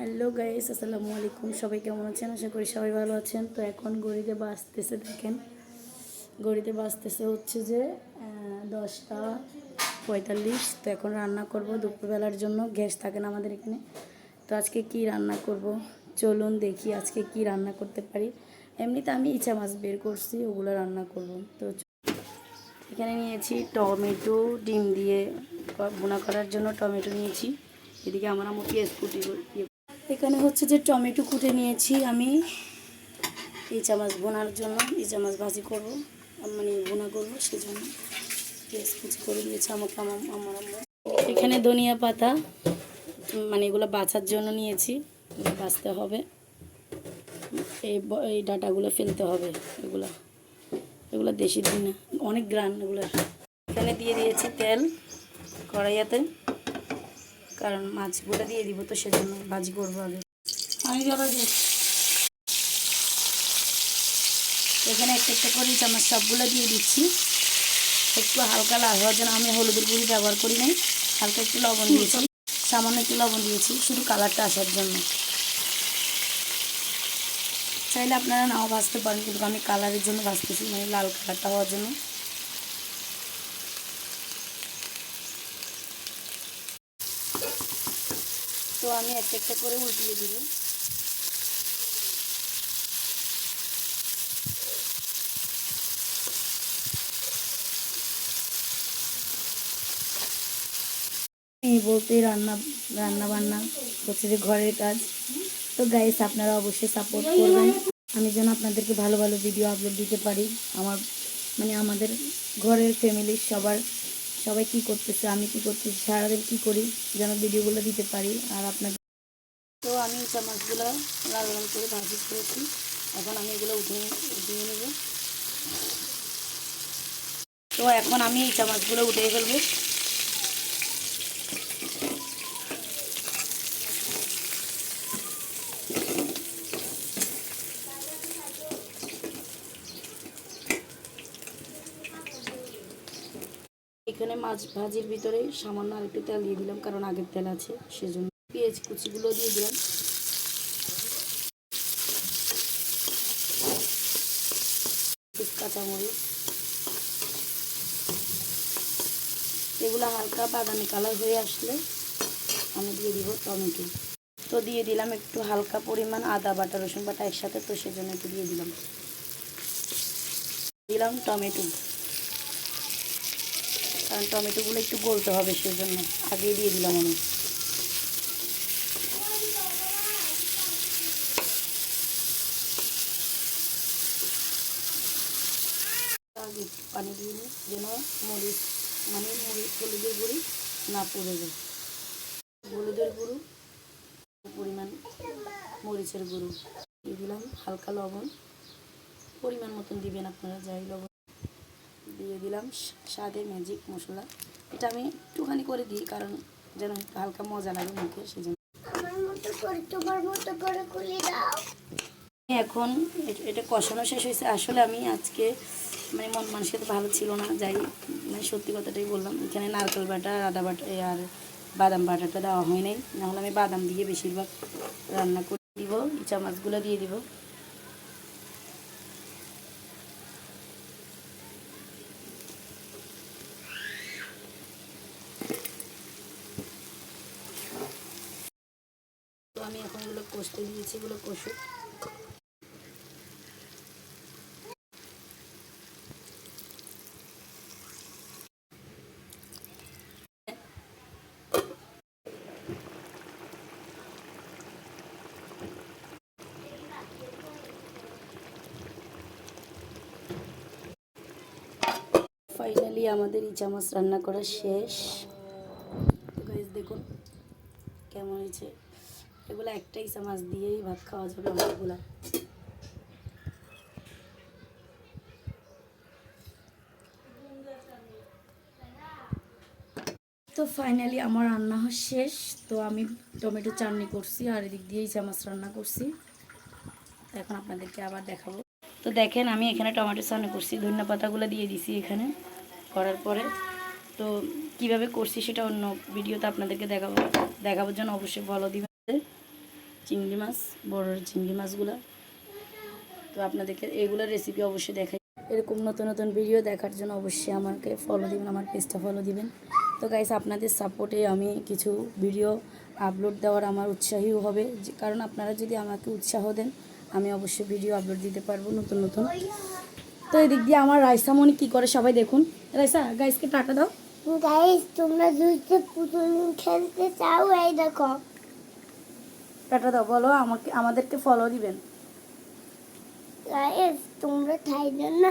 Hello guys, আসসালামু আলাইকুম। সবাই কেমন আছেন? আশা করি সবাই ভালো আছেন। তো এখন গড়িতে বাঁচতেছে দেখেন। গড়িতে বাঁচতেছে হচ্ছে যে দশটা পঁয়তাল্লিশ। তো এখন রান্না করব দুপুরবেলার জন্য। গ্যাস থাকে না আমাদের এখানে। তো আজকে কি রান্না করব? চলুন দেখি আজকে কি রান্না করতে পারি। এমনিতে আমি ইচ্ছা মাছ বের করছি, ওগুলো রান্না করব। তো এখানে নিয়েছি টমেটো, ডিম দিয়ে বোনা করার জন্য টমেটো নিয়েছি। এদিকে আমার আমার পেঁয়াজ কুটি ইয়ে- এখানে হচ্ছে যে টমেটো কুটে নিয়েছি আমি। ইচা মাছ বোনার জন্য ইচা মাছ ভাজি করব। মানে বোনা করব সেজন্য। পেঁয়াজ কুচি করে দিয়েছে আমাকে, আমার আমার। এখানে ধনিয়া পাতা মানে এগুলো বাছার জন্য নিয়েছি। বাছতে হবে। এই এই ডাটাগুলো ফেলতে হবে এগুলো। এগুলো দেশি দিই না অনেক গ্রান এগুলো। এখানে দিয়ে দিয়েছি তেল কড়াইয়াতে। কারণ মাছগুলো দিয়ে দিব তো সেজন্য ভাজি করব আগে। আমি এখানে একটা একটা করে চামচ সবগুলো দিয়ে দিচ্ছি। একটু হালকা লাল হওয়ার জন্য আমি হলুদের গুঁড়ি ব্যবহার করি নাই। হালকা একটু লবণ দিয়েছি। সামান্য একটু লবণ দিয়েছি শুধু কালারটা আসার জন্য। চাইলে আপনারা নাও ভাজতে পারেন কিন্তু আমি কালারের জন্য ভাজতেছি মানে লাল কালারটা হওয়ার জন্য। তো আমি একটা একটা করে উল্টিয়ে দিব। বলতে রান্না রান্না বান্না হচ্ছে যে ঘরের কাজ। তো গাইস আপনারা অবশ্যই সাপোর্ট করবেন। আমি যেন আপনাদেরকে ভালো ভালো ভিডিও আপলোড দিতে পারি। আমার মানে আমাদের ঘরের ফ্যামিলির সবার সবাই কি করতেছে, আমি কি করতেছি, সারাদিন কি করি যেন ভিডিওগুলো দিতে পারি আর আপনাকে তো আমি চামচগুলো লাল লাল করে ভাজি করেছি। এখন আমি এগুলো উঠিয়ে উঠিয়ে নেব। তো এখন আমি এই চামচগুলো উঠিয়ে ফেলব। এখানে মাছ ভাজির ভিতরে সামান্য আর একটু তেল দিয়ে দিলাম, কারণ আগের তেল আছে, সেজন্য পেঁয়াজ কুচিগুলো দিয়ে দিলাম। কাঁচামরিচ। এগুলো হালকা বাদামি কালার হয়ে আসলে আমি দিয়ে দিব টমেটো। তো দিয়ে দিলাম একটু হালকা পরিমাণ আদা, বাটা, রসুন বাটা একসাথে, তো সেজন্য একটু দিয়ে দিলাম। দিলাম টমেটো। কারণ টমেটোগুলো একটু গলতে হবে, সেজন্য আগেই দিয়ে দিলাম আমি। পানি দিয়ে যেন মরিচ মানে মরিচ, হলুদের গুঁড়ি না পড়ে যায়। হলুদের গুঁড়ো, পরিমাণ মরিচের গুঁড়ো। দিয়ে দিলাম হালকা লবণ। পরিমাণ মতন দিবেন আপনারা, যাই লবণ দিলাম স্বাদে ম্যাজিক মশলা। এটা আমি একটুখানি করে দিই কারণ যেন হালকা মজা লাগে মুখে সেজন্য। এখন এটা কষানো শেষ হয়েছে। আসলে আমি আজকে মানে মন মানসিকতা ভালো ছিল না যাই মানে সত্যি কথাটাই বললাম। এখানে নারকেল বাটা আদা বাটা আর বাদাম বাটাটা দেওয়া হয় নাই। নাহলে আমি বাদাম দিয়ে বেশিরভাগ রান্না করে দিব ইচা মাছগুলো দিয়ে দিব। আমি এখন এগুলো কষতে দিয়েছি, এগুলো কষুক। ফাইনালি আমাদের ইচা মাছ রান্না করা শেষ। দেখুন কেমন হয়েছে। এগুলো একটাই ইচা মাছ দিয়েই ভাত খাওয়া যাবে অনেকগুলা। তো ফাইনালি আমার রান্না শেষ। তো আমি টমেটো চাটনি করছি আর এদিক দিয়েই ইচা মাছ রান্না করছি। এখন আপনাদেরকে আবার দেখাবো। তো দেখেন, আমি এখানে টমেটো চাটনি করছি, ধনিয়া পাতাগুলো দিয়ে দিছি এখানে করার পরে। তো কীভাবে করছি সেটা অন্য ভিডিওতে আপনাদেরকে দেখাবো। দেখাবার জন্য অবশ্যই ফলো দিবেন। চিংড়ি মাছ, বড় চিংড়ি মাছগুলো। তো আপনাদেরকে এইগুলোর রেসিপি অবশ্যই দেখাই। এরকম নতুন নতুন ভিডিও দেখার জন্য অবশ্যই আমাকে ফলো দিবেন, আমার পেজটা ফলো দিবেন। তো গাইস আপনাদের সাপোর্টে আমি কিছু ভিডিও আপলোড দেওয়ার আমার উৎসাহীও হবে। কারণ আপনারা যদি আমাকে উৎসাহ দেন, আমি অবশ্যই ভিডিও আপলোড দিতে পারব নতুন নতুন। তো এদিক দিয়ে আমার রাইসামণি কী করে সবাই দেখুন। রাইসা গাইসকে টাকা দাও। গাইস তোমরা পুতুল খেলতে চাও, এই দেখো। টাটা দাও বলো আমাকে আমাদেরকে ফলো দিবেন। তোমরা তাই জন্য